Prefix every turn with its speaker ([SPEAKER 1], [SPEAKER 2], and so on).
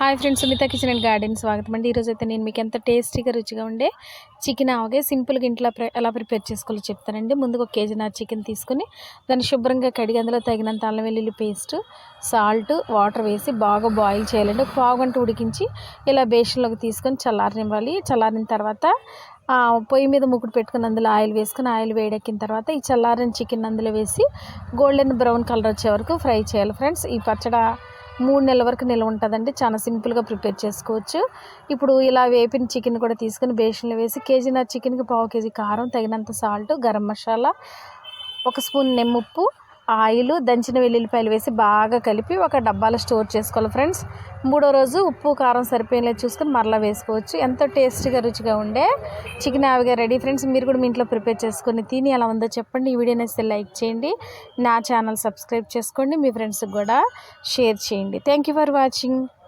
[SPEAKER 1] Hi friends Sumitha kitchen and garden స్వాగతం అండి. ఈరోజు అయితే నేను మీకు ఎంత టేస్టీగా రుచిగా ఉండే చికెన్ ఆవగే సింపుల్గా ఇంట్లో ఎలా ప్రిపేర్ చేసుకోవాలో చెప్తానండి. ముందుగా ఒక కేజీ నా చికెన్ తీసుకుని దాన్ని శుభ్రంగా కడిగి అందులో తగినంత అల్లం వెల్లుల్లి పేస్ట్ సాల్ట్ వాటర్ వేసి బాగా బాయిల్ చేయాలండి. ఒక పావు గంట ఉడికించి ఇలా బేషన్లోకి తీసుకొని చల్లారనివ్వాలి. చల్లారిన తర్వాత పొయ్యి మీద ముక్కుడు పెట్టుకుని అందులో ఆయిల్ వేసుకుని ఆయిల్ వేడెక్కిన తర్వాత ఈ చల్లారిన చికెన్ అందులో వేసి గోల్డెన్ బ్రౌన్ కలర్ వచ్చే వరకు ఫ్రై చేయాలి ఫ్రెండ్స్. ఈ పచ్చడి మూడు నెలల వరకు నిల్వ ఉంటుందండి. చాలా సింపుల్గా ప్రిపేర్ చేసుకోవచ్చు. ఇప్పుడు ఇలా వేపిన చికెన్ కూడా తీసుకుని బేషన్లో వేసి కేజీ నా చికెన్కి పావు కేజీ కారం తగినంత సాల్ట్ గరం మసాలా ఒక స్పూన్ నిమ్ముప్పు ఆయిల్ దంచిన వెల్లుల్లిపాయలు వేసి బాగా కలిపి ఒక డబ్బాలో స్టోర్ చేసుకోవాలి ఫ్రెండ్స్. మూడో రోజు ఉప్పు కారం సరిపోయేలా చూసుకొని మరలా వేసుకోవచ్చు. ఎంతో టేస్టీగా రుచిగా ఉండే చికెన్ ఆవిగా రెడీ ఫ్రెండ్స్. మీరు కూడా మీ ఇంట్లో ప్రిపేర్ చేసుకొని తిని ఎలా ఉందో చెప్పండి. ఈ వీడియో నచ్చితే లైక్ చేయండి. నా ఛానల్ సబ్స్క్రైబ్ చేసుకోండి. మీ ఫ్రెండ్స్కి కూడా షేర్ చేయండి. Thank you for watching.